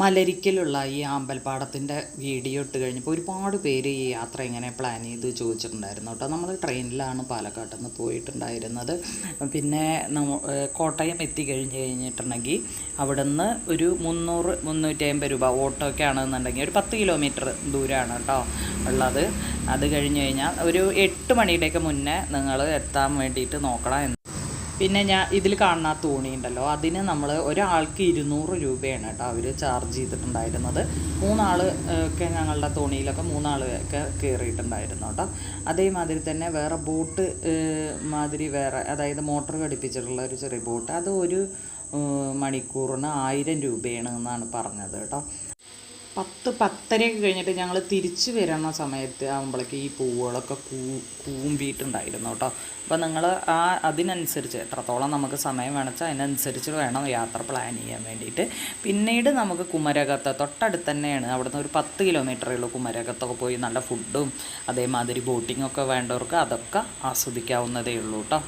മലരിക്കലുള്ള ഈ ആമ്പൽപ്പാടത്തിന്റെ വീഡിയോ ഇട്ട് കഴിഞ്ഞപ്പോൾ ഒരുപാട് പേര് ഈ യാത്ര ഇങ്ങനെ പ്ലാൻ ചെയ്ത് ചോദിച്ചിട്ടുണ്ടായിരുന്നു കേട്ടോ. നമ്മൾ ട്രെയിനിലാണ് പാലക്കാട്ട് നിന്ന് പോയിട്ടുണ്ടായിരുന്നത്. പിന്നെ കോട്ടയം എത്തിക്കഴിഞ്ഞ് കഴിഞ്ഞിട്ടുണ്ടെങ്കിൽ അവിടെ നിന്ന് ഒരു മുന്നൂറ് മുന്നൂറ്റി അമ്പത് രൂപ ഓട്ടോ ഒക്കെ ആണെന്നുണ്ടെങ്കിൽ ഒരു പത്ത് കിലോമീറ്റർ ദൂരമാണ് കേട്ടോ ഉള്ളത്. അത് കഴിഞ്ഞ് കഴിഞ്ഞാൽ ഒരു എട്ട് മണിയുടെയൊക്കെ മുന്നേ നിങ്ങൾ എത്താൻ വേണ്ടിയിട്ട് നോക്കണം പിന്നെ ഞാൻ ഇതിൽ കാണുന്ന തോണി ഉണ്ടല്ലോ അതിന് നമ്മൾ ഒരാൾക്ക് ഇരുന്നൂറ് രൂപയാണ് കേട്ടോ അവർ ചാർജ് ചെയ്തിട്ടുണ്ടായിരുന്നത്. മൂന്നാൾ ഒക്കെ ഞങ്ങളുടെ തോണിയിലൊക്കെ മൂന്നാൾ ഒക്കെ കയറിയിട്ടുണ്ടായിരുന്നു കേട്ടോ. അതേമാതിരി തന്നെ വേറെ ബോട്ട് മാതിരി വേറെ അതായത് മോട്ടർ ഘടിപ്പിച്ചിട്ടുള്ള ഒരു ചെറിയ ബോട്ട് അത് ഒരു മണിക്കൂറിന് ആയിരം രൂപയാണ് എന്നാണ് പറഞ്ഞത് കേട്ടോ. പത്ത് പത്തരയൊക്കെ കഴിഞ്ഞിട്ട് ഞങ്ങൾ തിരിച്ചു വരുന്ന സമയത്ത് ആകുമ്പോഴേക്ക് ഈ പൂവുകളൊക്കെ കൂ കൂമ്പിയിട്ടുണ്ടായിരുന്നു കേട്ടോ. അപ്പോൾ നിങ്ങൾ ആ അതിനനുസരിച്ച് എത്രത്തോളം നമുക്ക് സമയം വേണമെച്ചാൽ അതിനനുസരിച്ച് വേണം യാത്ര പ്ലാൻ ചെയ്യാൻ വേണ്ടിയിട്ട്. പിന്നീട് നമുക്ക് കുമരകത്ത് തൊട്ടടുത്ത് തന്നെയാണ്. അവിടുന്ന് ഒരു പത്ത് കിലോമീറ്ററേ ഉള്ളൂ കുമരകത്തൊക്കെ പോയി നല്ല ഫുഡും അതേമാതിരി ബോട്ടിങ്ങൊക്കെ വേണ്ടവർക്ക് അതൊക്കെ ആസ്വദിക്കാവുന്നതേ ഉള്ളൂ കേട്ടോ.